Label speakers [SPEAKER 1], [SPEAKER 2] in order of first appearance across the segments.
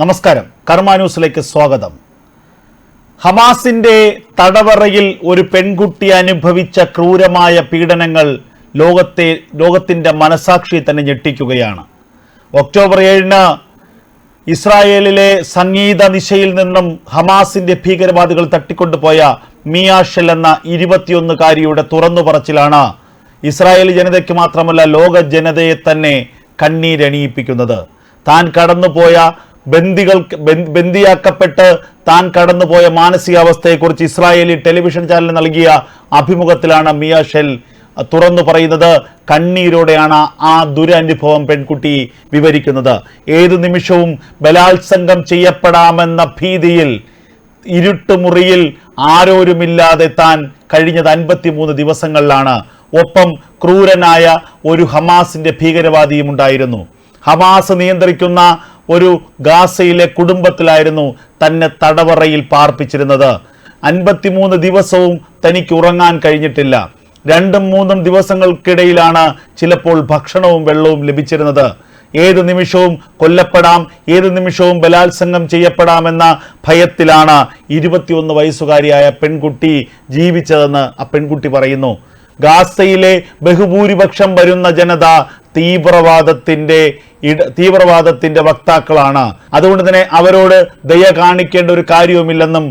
[SPEAKER 1] നമസ്കാരം. കർമ്മ ന്യൂസിലേക്ക് സ്വാഗതം. ഹമാസിന്റെ തടവറയിൽ ഒരു പെൺകുട്ടി അനുഭവിച്ച ക്രൂരമായ പീഡനങ്ങൾ ലോകത്തെ ലോകത്തിന്റെ മനസാക്ഷി തന്നെ ഞെട്ടിക്കുകയാണ്. ഒക്ടോബർ ഏഴിന് ഇസ്രായേലിലെ സംഗീത നിശയിൽ നിന്നും ഹമാസിന്റെ ഭീകരവാദികൾ തട്ടിക്കൊണ്ടുപോയ മിയാഷൽ എന്ന ഇരുപത്തിയൊന്നുകാരിയുടെ തുറന്നു പറച്ചിലാണ് ഇസ്രായേൽ ജനതയ്ക്ക് മാത്രമല്ല ലോക ജനതയെ തന്നെ കണ്ണീരണിയിപ്പിക്കുന്നത്. താൻ കടന്നുപോയ ബന്ദികൾക്ക് ബന്- ബന്ദിയാക്കപ്പെട്ട് താൻ കടന്നുപോയ മാനസികാവസ്ഥയെക്കുറിച്ച് ഇസ്രായേലി ടെലിവിഷൻ ചാനൽ നൽകിയ അഭിമുഖത്തിലാണ് മിയ ഷെൽ തുറന്നു പറയുന്നത്. കണ്ണീരോടെയാണ് ആ ദുരനുഭവം പെൺകുട്ടി വിവരിക്കുന്നത്. ഏതു നിമിഷവും ബലാത്സംഗം ചെയ്യപ്പെടാമെന്ന ഭീതിയിൽ ഇരുട്ടുമുറിയിൽ ആരോരുമില്ലാതെ താൻ കഴിഞ്ഞത് അൻപത്തിമൂന്ന് ദിവസങ്ങളിലാണ്. ഒപ്പം ക്രൂരനായ ഒരു ഹമാസിന്റെ ഭീകരവാദിയും ഉണ്ടായിരുന്നു. ഹമാസ് നിയന്ത്രിക്കുന്ന ഒരു ഗാസയിലെ കുടുംബത്തിലായിരുന്നു തന്നെ തടവറയിൽ പാർപ്പിച്ചിരുന്നത്. അൻപത്തിമൂന്ന് ദിവസവും തനിക്ക് ഉറങ്ങാൻ കഴിഞ്ഞിട്ടില്ല. രണ്ടും മൂന്നും ദിവസങ്ങൾക്കിടയിലാണ് ചിലപ്പോൾ ഭക്ഷണവും വെള്ളവും ലഭിച്ചിരുന്നത്. ഏത് നിമിഷവും കൊല്ലപ്പെടാം ഏത് നിമിഷവും ബലാത്സംഗം ചെയ്യപ്പെടാമെന്ന ഭയത്തിലാണ് ഇരുപത്തിയൊന്ന് വയസ്സുകാരിയായ പെൺകുട്ടി ജീവിച്ചതെന്ന് ആ പെൺകുട്ടി പറയുന്നു. ഗാസയിലെ ബഹുഭൂരിപക്ഷം വരുന്ന ജനത തീവ്രവാദത്തിന്റെ തീവ്രവാദത്തിന്റെ വക്താക്കളാണ്. അതുകൊണ്ട് തന്നെ അവരോട് ദയ കാണിക്കേണ്ട ഒരു കാര്യവുമില്ലെന്നും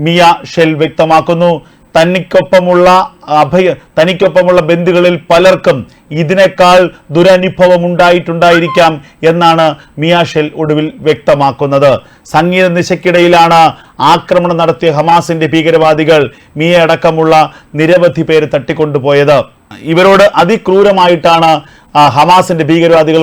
[SPEAKER 1] മിയ ഷെൽ വ്യക്തമാക്കുന്നു. തനിക്കൊപ്പമുള്ള അഭയ തനിക്കൊപ്പമുള്ള ബന്ധുക്കളിൽ പലർക്കും ഇതിനേക്കാൾ ദുരനുഭവം ഉണ്ടായിട്ടുണ്ടായിരിക്കാം എന്നാണ് മിയാഷെൽ ഒടുവിൽ വ്യക്തമാക്കുന്നത്. സംഗീത നിശയ്ക്കിടയിലാണ് ആക്രമണം നടത്തിയ ഹമാസിന്റെ ഭീകരവാദികൾ മിയ അടക്കമുള്ള നിരവധി പേര് തട്ടിക്കൊണ്ടുപോയത്. ഇവരോട് അതിക്രൂരമായിട്ടാണ് ഹമാസിന്റെ ഭീകരവാദികൾ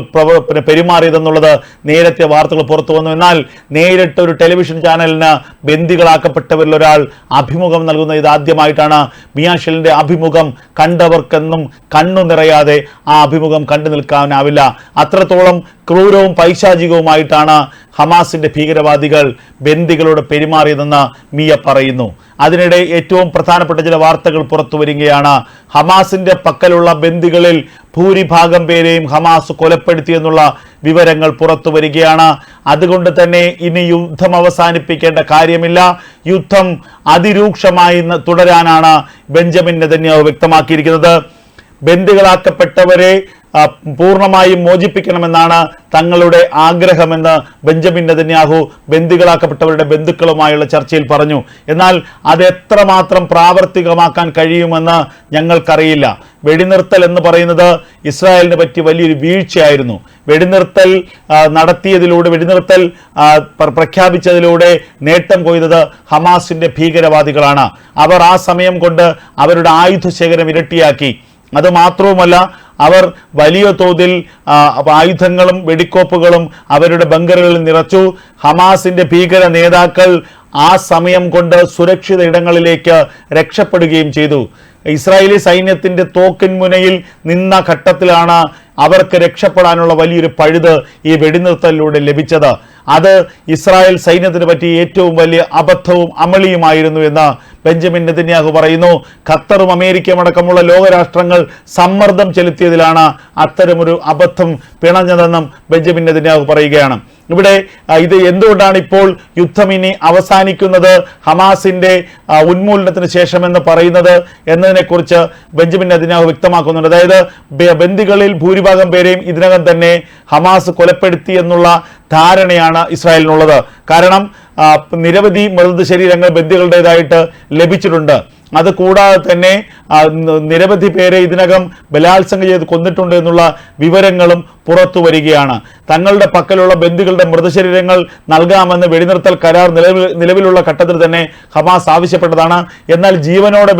[SPEAKER 1] പെരുമാറിയതെന്നുള്ളത് നേരത്തെ വാർത്തകൾ പുറത്തു വന്നു. എന്നാൽ നേരിട്ട് ഒരു ടെലിവിഷൻ ചാനലിന് ബന്ദികളാക്കപ്പെട്ടവരിൽ ഒരാൾ അഭിമുഖം നൽകുന്ന ഇതാദ്യമായിട്ടാണ് മിയാഷലിന്റെ അഭിമുഖം കണ്ടവർക്കെന്നും കണ്ണു നിറയാതെ ആ അഭിമുഖം കണ്ടു നിൽക്കാനാവില്ല. അത്രത്തോളം ക്രൂരവും പൈശാചികവുമായിട്ടാണ് ഹമാസിന്റെ ഭീകരവാദികൾ ബന്ദികളോട് പെരുമാറിയതെന്ന് മിയ പറയുന്നു. അതിനിടെ ഏറ്റവും പ്രധാനപ്പെട്ട ചില വാർത്തകൾ പുറത്തു വരികയാണ്. ഹമാസിന്റെ പക്കലുള്ള ബന്ദികളിൽ ഭൂരിഭാഗം പേരെയും ഹമാസ് കൊലപ്പെടുത്തിയെന്നുള്ള വിവരങ്ങൾ പുറത്തു വരികയാണ്. അതുകൊണ്ട് തന്നെ ഇനി യുദ്ധം അവസാനിപ്പിക്കേണ്ട കാര്യമില്ല. യുദ്ധം അതിരൂക്ഷമായി തുടരാനാണ് ബെഞ്ചമിൻ നെതന്യാവ് വ്യക്തമാക്കിയിരിക്കുന്നത്. ബന്ദികളാക്കപ്പെട്ടവരെ പൂർണമായും മോചിപ്പിക്കണമെന്നാണ് തങ്ങളുടെ ആഗ്രഹമെന്ന് ബെഞ്ചമിൻ നെതന്യാഹു ബന്ദികളാക്കപ്പെട്ടവരുടെ ബന്ധുക്കളുമായുള്ള ചർച്ചയിൽ പറഞ്ഞു. എന്നാൽ അത് എത്രമാത്രം പ്രാവർത്തികമാക്കാൻ കഴിയുമെന്ന് ഞങ്ങൾക്കറിയില്ല. വെടിനിർത്തൽ എന്ന് പറയുന്നത് ഇസ്രായേലിന് പറ്റി വലിയൊരു വീഴ്ചയായിരുന്നു. വെടിനിർത്തൽ നടത്തിയതിലൂടെ വെടിനിർത്തൽ പ്രഖ്യാപിച്ചതിലൂടെ നേട്ടം കൊയ്തത് ഹമാസിന്റെ ഭീകരവാദികളാണ്. അവർ ആ സമയം കൊണ്ട് അവരുടെ ആയുധ ശേഖരം ഇരട്ടിയാക്കി. അത് മാത്രവുമല്ല അവർ വലിയ തോതിൽ ആയുധങ്ങളും വെടിക്കോപ്പുകളും അവരുടെ ബങ്കറുകളിൽ നിറച്ചു. ഹമാസിന്റെ ഭീകര നേതാക്കൾ ആ സമയം കൊണ്ട് സുരക്ഷിത ഇടങ്ങളിലേക്ക് രക്ഷപ്പെടുകയും ചെയ്തു. ഇസ്രായേലി സൈന്യത്തിന്റെ തോക്കിൻ മുനയിൽ നിന്ന ഘട്ടത്തിലാണ് അവർക്ക് രക്ഷപ്പെടാനുള്ള വലിയൊരു പഴുത് ഈ വെടിനിർത്തലിലൂടെ ലഭിച്ചത്. അത് ഇസ്രായേൽ സൈന്യത്തിന് പറ്റിയ ഏറ്റവും വലിയ അബദ്ധവും അമളിയുമായിരുന്നു എന്ന് ബെഞ്ചമിൻ നെതന്യാഹു പറയുന്നു. ഖത്തറും അമേരിക്കയും അടക്കമുള്ള ലോകരാഷ്ട്രങ്ങൾ സമ്മർദ്ദം ചെലുത്തിയതിലാണ് അത്തരമൊരു അബദ്ധം പിണഞ്ഞതെന്നും ബെഞ്ചമിൻ നെതന്യാഹു പറയുകയാണ്. ഇവിടെ ഇത് എന്തുകൊണ്ടാണ് ഇപ്പോൾ യുദ്ധം ഇനി അവസാനിക്കുന്നത്? ഹമാസിന്റെ ആ, ഉന്മൂലനത്തിന് ശേഷം എന്ന് പറയുന്നത് എന്നതിനെക്കുറിച്ച് ബെഞ്ചമിൻ നെതന്യാഹു വ്യക്തമാക്കുന്നുണ്ട്. അതായത് ബന്ദികളിൽ ഭൂരിഭാഗം പേരെയും ഇതിനകം തന്നെ ഹമാസ് കൊലപ്പെടുത്തി എന്നുള്ള ധാരണയാണ് ഇസ്രായേലിനുള്ളത്. കാരണം നിരവധി മൃതശരീരങ്ങൾ ബന്ദികളുടേതായിട്ട് ലഭിച്ചിട്ടുണ്ട്. അത് കൂടാതെ തന്നെ നിരവധി പേരെ ഇതിനകം ബലാത്സംഗം ചെയ്ത് കൊന്നിട്ടുണ്ട് എന്നുള്ള വിവരങ്ങളും പുറത്തു വരികയാണ്. തങ്ങളുടെ പക്കലുള്ള ബന്ധുക്കളുടെ മൃതശരീരങ്ങൾ നൽകാമെന്ന് വെടിനിർത്തൽ കരാർ നിലവിൽ നിലവിലുള്ള ഘട്ടത്തിൽ തന്നെ ഹമാസ് ആവശ്യപ്പെട്ടതാണ്. എന്നാൽ ജീവനോടെ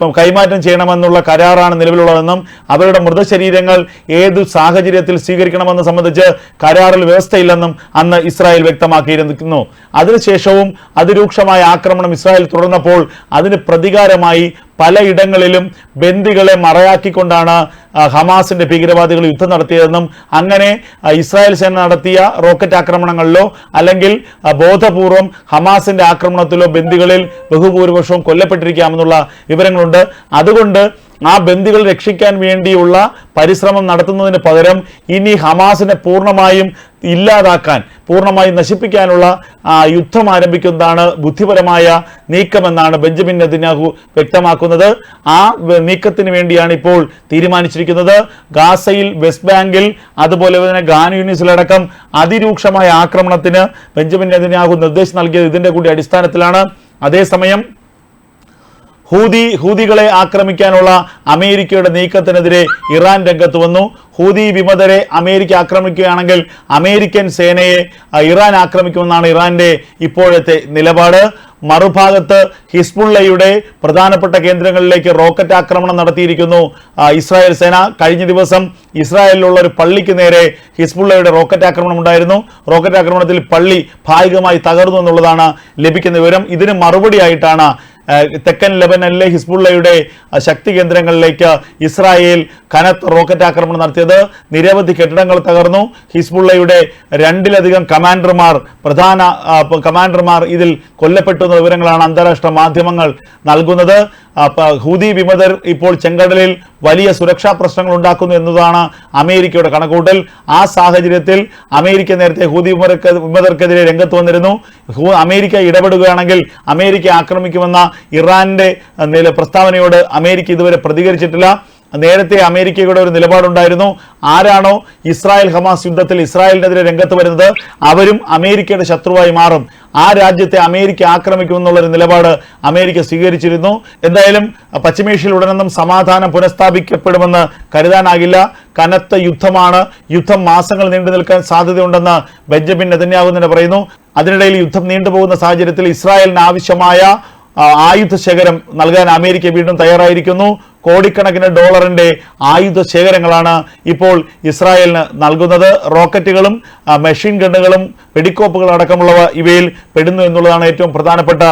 [SPEAKER 1] പ- കൈമാറ്റം ചെയ്യണമെന്നുള്ള കരാറാണ് നിലവിലുള്ളതെന്നും അവരുടെ മൃതശരീരങ്ങൾ ഏത് സാഹചര്യത്തിൽ സ്വീകരിക്കണമെന്ന് സംബന്ധിച്ച് കരാറിൽ വ്യവസ്ഥയില്ലെന്നും അന്ന് ഇസ്രായേൽ വ്യക്തമാക്കിയിരിക്കുന്നു അതിനുശേഷവും അതിരൂക്ഷമായ ആക്രമണം ഇസ്രായേൽ തുടർന്നപ്പോൾ അതിന് പ്രതികാരമായി പലയിടങ്ങളിലും ബന്ദികളെ മറയാക്കിക്കൊണ്ടാണ് ഹമാസിന്റെ ഭീകരവാദികൾ യുദ്ധം നടത്തിയതെന്നും അങ്ങനെ ഇസ്രായേൽ സേന നടത്തിയ റോക്കറ്റ് ആക്രമണങ്ങളിലോ അല്ലെങ്കിൽ ബോധപൂർവം ഹമാസിന്റെ ആക്രമണത്തിലോ ബന്ദികളിൽ ബഹുഭൂരിപക്ഷവും കൊല്ലപ്പെട്ടിരിക്കാമെന്നുള്ള വിവരങ്ങളുണ്ട്. അതുകൊണ്ട് ആ ബന്ദികൾ രക്ഷിക്കാൻ വേണ്ടിയുള്ള പരിശ്രമം നടത്തുന്നതിന് പകരം ഇനി ഹമാസിനെ പൂർണമായും ഇല്ലാതാക്കാൻ പൂർണമായും നശിപ്പിക്കാനുള്ള യുദ്ധം ആരംഭിക്കുന്നതാണ് ബുദ്ധിപരമായ നീക്കമെന്നാണ് ബെഞ്ചമിൻ നദിനാഹു വ്യക്തമാക്കുന്നത്. ആ നീക്കത്തിന് വേണ്ടിയാണ് ഇപ്പോൾ തീരുമാനിച്ചിരിക്കുന്നത്. ഗാസയിൽ വെസ്റ്റ് ബാങ്കിൽ അതുപോലെ തന്നെ ഗാൻ യൂണിസിലടക്കം അതിരൂക്ഷമായ ആക്രമണത്തിന് ബെഞ്ചമിൻ നദിനാഹു നിർദ്ദേശം നൽകിയത് ഇതിന്റെ കൂടി അടിസ്ഥാനത്തിലാണ്. അതേസമയം ഹൂതി ഹൂതികളെ ആക്രമിക്കാനുള്ള അമേരിക്കയുടെ നീക്കത്തിനെതിരെ ഇറാൻ രംഗത്ത് വന്നു. ഹൂതി വിമതരെ അമേരിക്ക ആക്രമിക്കുകയാണെങ്കിൽ അമേരിക്കൻ സേനയെ ഇറാൻ ആക്രമിക്കുമെന്നാണ് ഇറാന്റെ ഇപ്പോഴത്തെ നിലപാട്. മറുഭാഗത്ത് ഹിസ്ബുള്ളയുടെ പ്രധാനപ്പെട്ട കേന്ദ്രങ്ങളിലേക്ക് റോക്കറ്റ് ആക്രമണം നടത്തിയിരിക്കുന്നു ഇസ്രായേൽ സേന. കഴിഞ്ഞ ദിവസം ഇസ്രായേലിലുള്ള ഒരു പള്ളിക്ക് നേരെ ഹിസ്ബുള്ളയുടെ റോക്കറ്റ് ആക്രമണം ഉണ്ടായിരുന്നു. റോക്കറ്റ് ആക്രമണത്തിൽ പള്ളി ഭാഗികമായി തകർന്നു എന്നുള്ളതാണ് ലഭിക്കുന്ന വിവരം. ഇതിന് മറുപടിയായിട്ടാണ് തെക്കൻ ലെബനനിലെ ഹിസ്ബുള്ളയുടെ ശക്തി കേന്ദ്രങ്ങളിലേക്ക് ഇസ്രായേൽ കനത്ത റോക്കറ്റ് ആക്രമണം നടത്തിയത്. നിരവധി കെട്ടിടങ്ങൾ തകർന്നു. ഹിസ്ബുള്ളയുടെ രണ്ടിലധികം കമാൻഡർമാർ പ്രധാന കമാൻഡർമാർ ഇതിൽ കൊല്ലപ്പെട്ടു എന്ന വിവരങ്ങളാണ് അന്താരാഷ്ട്ര മാധ്യമങ്ങൾ നൽകുന്നത്. ഹൂതി വിമതർ ഇപ്പോൾ ചെങ്കടലിൽ വലിയ സുരക്ഷാ പ്രശ്നങ്ങൾ ഉണ്ടാക്കുന്നു എന്നതാണ് അമേരിക്കയുടെ കണക്കൂട്ടൽ ആ സാഹചര്യത്തിൽ അമേരിക്ക നേരത്തെ ഹൂതി വിമതർക്ക് വിമതർക്കെതിരെ രംഗത്ത് വന്നിരുന്നു. അമേരിക്ക ഇടപെടുകയാണെങ്കിൽ അമേരിക്ക ആക്രമിക്കുമെന്ന ഇറാന്റെ പ്രസ്താവനയോട് അമേരിക്ക ഇതുവരെ പ്രതികരിച്ചിട്ടില്ല. നേരത്തെ അമേരിക്കയുടെ ഒരു നിലപാടുണ്ടായിരുന്നു. ആരാണോ ഇസ്രായേൽ ഹമാസ് യുദ്ധത്തിൽ ഇസ്രായേലിനെതിരെ രംഗത്ത് വരുന്നത്? അവരും അമേരിക്കയുടെ ശത്രുവായി മാറും. ആ രാജ്യത്തെ അമേരിക്ക ആക്രമിക്കുമെന്നുള്ള ഒരു നിലപാട് അമേരിക്ക സ്വീകരിച്ചിരുന്നു. എന്തായാലും പശ്ചിമേഷ്യയിൽ ഉടനെന്നും സമാധാനം പുനഃസ്ഥാപിക്കപ്പെടുമെന്ന് കരുതാനാകില്ല. കനത്ത യുദ്ധമാണ്. യുദ്ധം മാസങ്ങൾ നീണ്ടു നിൽക്കാൻ സാധ്യതയുണ്ടെന്ന് ബെഞ്ചമിൻ നെതന്യാഹു തന്നെ പറയുന്നു. അതിനിടയിൽ യുദ്ധം നീണ്ടുപോകുന്ന സാഹചര്യത്തിൽ ഇസ്രായേലിന് ആവശ്യമായ ആയുധ ശേഖരം നൽകാൻ അമേരിക്ക വീണ്ടും തയ്യാറായിരിക്കുന്നു. കോടിക്കണക്കിന് ഡോളറിന്റെ ആയുധ ശേഖരങ്ങളാണ് ഇപ്പോൾ ഇസ്രായേലിന് നൽകുന്നത്. റോക്കറ്റുകളും മെഷീൻ ഗണ്ണുകളും വെടിക്കോപ്പുകൾ അടക്കമുള്ളവ ഇവയിൽ പെടുന്നു എന്നുള്ളതാണ് ഏറ്റവും പ്രധാനപ്പെട്ട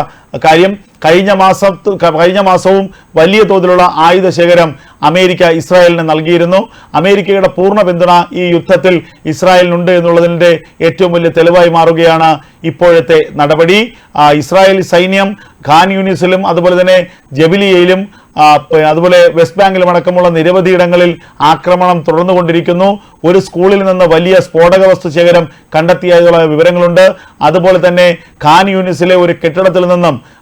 [SPEAKER 1] കാര്യം. കഴിഞ്ഞ മാസം കഴിഞ്ഞ മാസവും വലിയ തോതിലുള്ള ആയുധ ശേഖരം അമേരിക്ക ഇസ്രായേലിന് നൽകിയിരുന്നു. അമേരിക്കയുടെ പൂർണ പിന്തുണ ഈ യുദ്ധത്തിൽ ഇസ്രായേലിനുണ്ട് എന്നുള്ളതിന്റെ ഏറ്റവും വലിയ തെളിവായി മാറുകയാണ് ഇപ്പോഴത്തെ നടപടി. ഇസ്രായേൽ സൈന്യം ഖാൻ യൂണിസിലും അതുപോലെ തന്നെ ജബിലിയയിലും അതുപോലെ വെസ്റ്റ് ബാങ്കിലും അടക്കമുള്ള നിരവധി ഇടങ്ങളിൽ ആക്രമണം തുടർന്നുകൊണ്ടിരിക്കുന്നു. ഒരു സ്കൂളിൽ നിന്ന് വലിയ സ്ഫോടക വസ്തു ശേഖരം കണ്ടെത്തിയതായുള്ള വിവരങ്ങളുണ്ട്. അതുപോലെ തന്നെ ഖാൻ യൂണിസിലെ ഒരു കെട്ടിടത്തിൽ നിന്നും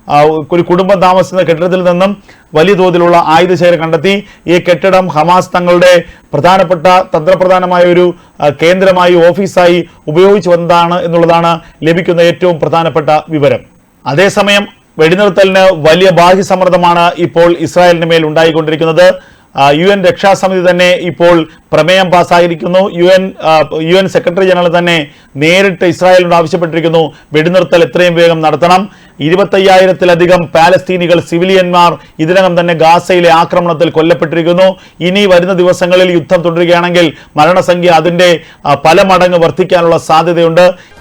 [SPEAKER 1] ഒരു കുടുംബം താമസിക്കുന്ന കെട്ടിടത്തിൽ നിന്നും വലിയ തോതിലുള്ള ആയുധ ശേഖരം കണ്ടെത്തി. ഈ കെട്ടിടം ഹമാസ് തങ്ങളുടെ പ്രധാനപ്പെട്ട തന്ത്രപ്രധാനമായ ഒരു കേന്ദ്രമായി ഓഫീസായി ഉപയോഗിച്ചു വന്നതാണ് എന്നുള്ളതാണ് ലഭിക്കുന്ന ഏറ്റവും പ്രധാനപ്പെട്ട വിവരം. അതേസമയം വെടിനിർത്തലിന് വലിയ ബാഹ്യ സമ്മർദ്ദമാണ് ഇപ്പോൾ ഇസ്രായേലിന് മേൽ ഉണ്ടായിക്കൊണ്ടിരിക്കുന്നത്. യു എൻ രക്ഷാസമിതി തന്നെ ഇപ്പോൾ പ്രമേയം പാസ്സായിരിക്കുന്നു U N U N secretary general തന്നെ നേരിട്ട് ഇസ്രായേലിനോട് ആവശ്യപ്പെട്ടിരിക്കുന്നു. വെടിനിർത്തൽ എത്രയും വേഗം നടത്തണം. ഇരുപത്തയ്യായിരത്തിലധികം പാലസ്തീനികൾ സിവിലിയന്മാർ ഇതിനകം തന്നെ ഗാസയിലെ ആക്രമണത്തിൽ കൊല്ലപ്പെട്ടിരിക്കുന്നു. ഇനി വരുന്ന ദിവസങ്ങളിൽ യുദ്ധം തുടരുകയാണെങ്കിൽ മരണസംഖ്യ അതിന്റെ ആ, പല മടങ്ങ് വർദ്ധിക്കാനുള്ള സാധ്യതയുണ്ട്.